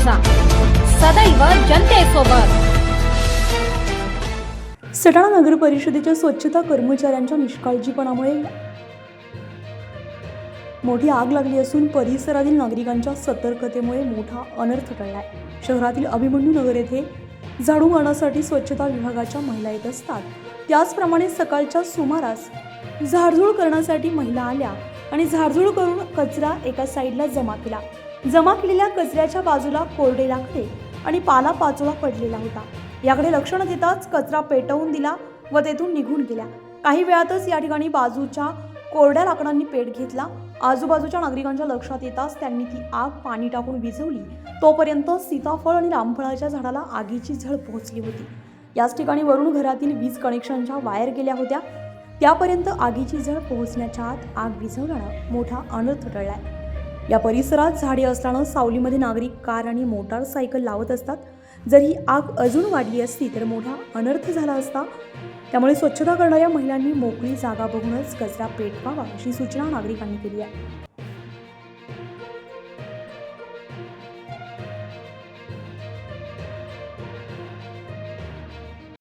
News सदैव जनतेसोबत. सटाणा नगर परिषदेच्या स्वच्छता कर्मचाऱ्यांच्या निष्काळजीपणामुळे मोठी आग लागली असून परिसरातील नागरिकांच्या सतर्कतेमुळे मोठा अनर्थ टळलाय. शहरातील अभिमन्यू नगर येथे झाडू मारण्यासाठी स्वच्छता विभागाच्या महिला येत असतात. त्याचप्रमाणे सकाळच्या सुमारास झाडझूड करण्यासाठी महिला आल्या आणि झाडझूड करून कचरा एका साईडला जमा केला. जमा केलेल्या कचऱ्याच्या बाजूला कोरडे लाकडे आणि पाला पाचोळा पडलेला होता. याकडे लक्ष न देताच कचरा पेटवून दिला व तेथून निघून गेल्या काही वेळातच या ठिकाणी बाजूच्या कोरड्या लाकडांनी पेट घेतला. आजूबाजूच्या नागरिकांच्या लक्षात येताच त्यांनी ती आग पाणी टाकून विझवली. तोपर्यंत सीताफळ आणि रामफळाच्या झाडाला आगीची झळ पोहोचली होती. याच ठिकाणी वरून घरातील वीज कनेक्शनच्या वायर गेल्या होत्या. त्यापर्यंत आगीची झळ पोहोचण्याच्या आत आग विझवल्यानं मोठा अनर्थ टळलाय. या परिसरात झाडे असल्यानं सावलीमध्ये नागरिक कार आणि मोटारसायकल लावत असतात. जर ही आग अजून वाढली असती तर मोठा अनर्थ झाला असता. त्यामुळे स्वच्छता करणाऱ्या महिलांनी मोकळी जागा बघूनच कचरा पेटवावा अशी सूचना नागरिकांनी केली आहे.